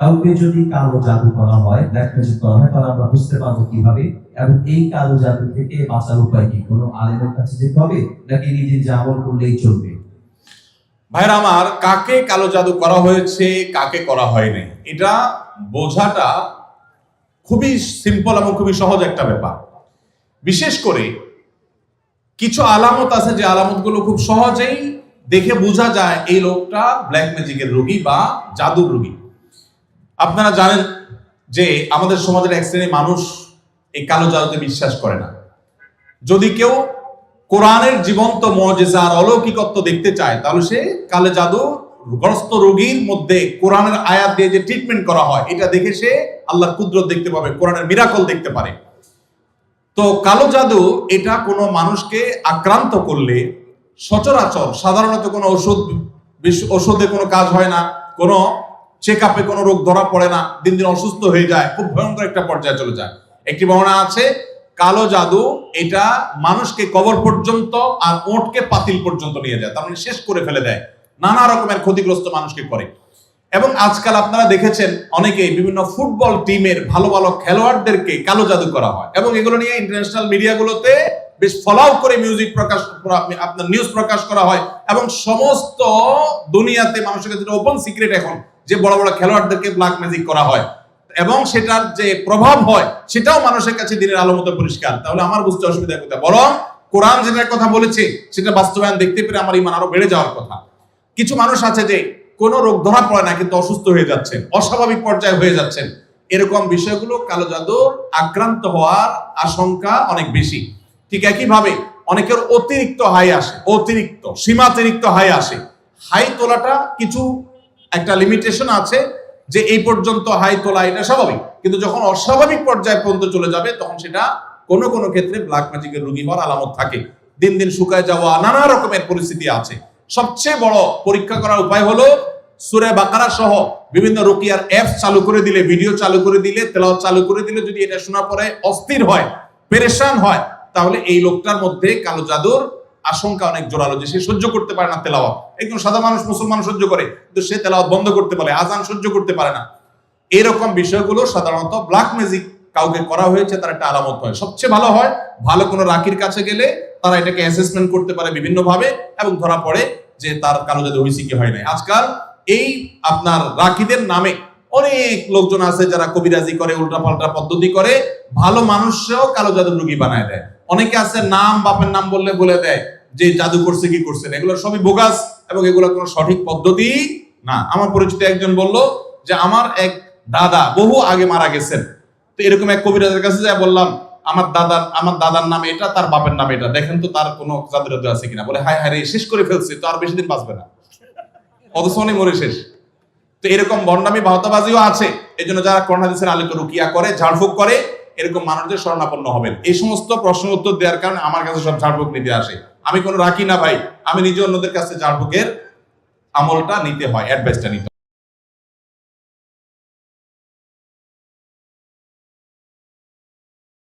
কাউকে যদি কালো জাদু করা হয় ব্ল্যাক ম্যাজিক করা হয় তাহলে আমরা বুঝতে পারব কীভাবে, এবং এই কালো জাদু থেকে বাঁচার উপায় কি? কোনো আলেমের কাছে যেতে হবে, নাকি নিজে যে করলেই চলবে? ভাইরা আমার, কাকে কালো জাদু করা হয়েছে, কাকে করা হয়নি এটা বোঝাটা খুবই সিম্পল এবং খুবই সহজ একটা ব্যাপার। বিশেষ করে কিছু আলামত আছে যে আলামতগুলো খুব সহজেই দেখে বোঝা যায় এই লোকটা ব্ল্যাক ম্যাজিকের রোগী বা জাদুর রোগী। আপনারা জানেন যে আমাদের সমাজের এক শ্রেণির মানুষ এই কালো জাদুতে বিশ্বাস করে না। যদি কেউ কোরআনের জীবন্ত মজেজা আর অলৌকিকত্ব দেখতে চায়, তাহলে সে কালে জাদু গ্রস্ত রোগীর মধ্যে কোরআনের আয়াত দিয়ে যে ট্রিটমেন্ট করা হয়, এটা দেখে সে আল্লাহর কুদরত দেখতে পাবে, কোরআনের মিরাকল দেখতে পারে। তো কালো জাদু এটা কোনো মানুষকে আক্রান্ত করলে সচরাচর সাধারণত কোনো ওষুধ ওষুধে কোনো কাজ হয় না, কোনো চেক আপে কোনো রোগ ধরা পড়ে না, দিন দিন অসুস্থ হয়ে যায়, খুব ভয়ঙ্কর একটা পর্যায়ে চলে যায়। একটি বর্ণনা আছে, কালো জাদু, এটা মানুষকে কবর পর্যন্ত আর ওটকে পাতিল পর্যন্ত নিয়ে যায়, তার মানে শেষ করে ফেলে দেয়। নানা রকমের ক্ষতিগ্রস্ত মানুষকে করে। এবং আজকাল আপনারা দেখেছেন অনেকে বিভিন্ন ফুটবল টিমের ভালো ভালো খেলোয়াড়দেরকে কালো জাদু করা হয়। এবং এগুলো নিয়ে ইন্টারন্যাশনাল মিডিয়াগুলোতে বেশ ফলাও করে মিউজিক প্রকাশ আপনার নিউজ প্রকাশ করা হয়। এবং সমস্ত দুনিয়াতে মানুষের কাছে ওপেন সিক্রেট এখন। যে বড় বড় খেলোয়াড়দেরকে ব্ল্যাক ম্যাজিক করা হয়। এবং সেটার যে প্রভাব হয়, সেটাও মানুষের কাছে দিনের আলো মতো পরিষ্কার। তাহলে আমার বুঝতে অসুবিধা কোথায় বরং কোরআন যেটার কথা বলেছে, সেটা বাস্তবায়ন দেখতে পেরে আমার ইমান আরও বেড়ে যাওয়ার কথা। কিছু মানুষ আছে যে কোনো রোগ ধরা পড়ে না, কিন্তু অসুস্থ হয়ে যাচ্ছেন, অস্বাভাবিক পর্যায়ে হয়ে যাচ্ছেন। এরকম বিষয়গুলো কালো জাদুর আক্রান্ত হওয়ার আশঙ্কা অনেক বেশি। ঠিক একইভাবে অনেকের অতিরিক্ত হাই আসে, অতিরিক্ত, সীমাতিরিক্ত হাই আসে। হাই তোলাটা কিছু একটা লিমিটেশন আছে যে এই পর্যন্ত হাই তোলা এটা স্বাভাবিক। কিন্তু যখন অস্বাভাবিক পর্যায়ে পর্যন্ত চলে যাবে, তখন সেটা কোনো কোনো ক্ষেত্রে ব্ল্যাক ম্যাজিকের রোগী হওয়ার আলামত থাকে। দিন দিন শুকায় যাওয়া, নানা রকমের পরিস্থিতি আছে। সবচেয়ে বড় পরীক্ষা করার উপায় হলো সুরে বাকারা সহ বিভিন্ন রুকিয়ার অ্যাপ চালু করে দিলে ভিডিও চালু করে দিলে, তেলাওয়াত চালু করে দিলে যদি এটা শোনার পরে অস্থির হয়, পেরেশান হয়, তাহলে এই লোকটার মধ্যে কালো জাদুর আশঙ্কা অনেক জোরালো যে সে সহ্য করতে পারে না তেলাওয়াত। একজন সাদা মানুষ মুসলমান সহ্য করে, কিন্তু সে তেলাওয়াত বন্ধ করতে পারে, আজান সহ্য করতে পারে না। এরকম বিষয়গুলো সাধারণত ব্ল্যাক ম্যাজিক কাউকে করা হয়েছে, তার একটা আলামত হয়। সবচেয়ে ভালো হয়, ভালো কোনো রাখির কাছে গেলে তারা এটাকে অ্যাসেসমেন্ট করতে পারে বিভিন্ন ভাবে এবং ধরা পড়ে যে তার কালো জাদু হয়েছে কি হয় নাই। আজকাল এই আপনার রাখিদের নামে অনেক লোকজন আছে যারা কবিরাজি করে, উল্টাপাল্টা পদ্ধতি করে, ভালো মানুষরাও কালো জাদুর রুগী বানায় দেয়। অনেকে আছে নাম, বাপের নাম বললে বলে দেয় যে জাদু করছে, কি করছে এগুলো সবই বোগাস এবং এগুলো কোনো সঠিক পদ্ধতি না। আমার পরিচিত একজন বলল যে, আমার এক দাদা বহু আগে মারা গেছেন। তো এরকম এক কবিরাজের কাছে যা বললাম, আমার দাদার আমার দাদার নাম এটা, তার বাপের নাম এটা। দেখেন তো তার কোনো জাদু জাদু আছে কিনা। বলে, হায় হায় শেষ করে ফেলছে, তো আর বেশি দিন বাঁচবে না। অথচ মরে শেষ। তো এরকম বন্ডামি, বাহতাবাজিও আছে। এই জন্য যারা দিচ্ছেন আলোকে রুকিয়া করে, ঝাড়ফুঁক করে এরকম মানুষদের স্মরণাপন্ন হবেন। এই সমস্ত প্রশ্ন উত্তর দেওয়ার কারণে আমার কাছে সব ঝাড়ফুঁক নিতে আসে। আমি কোনো রাখি না ভাই। আমি নিজে অন্যদের কাছে ঝাড়ফুঁকের আমলটা নিতে হয় অ্যাডভাইসটা নিতে।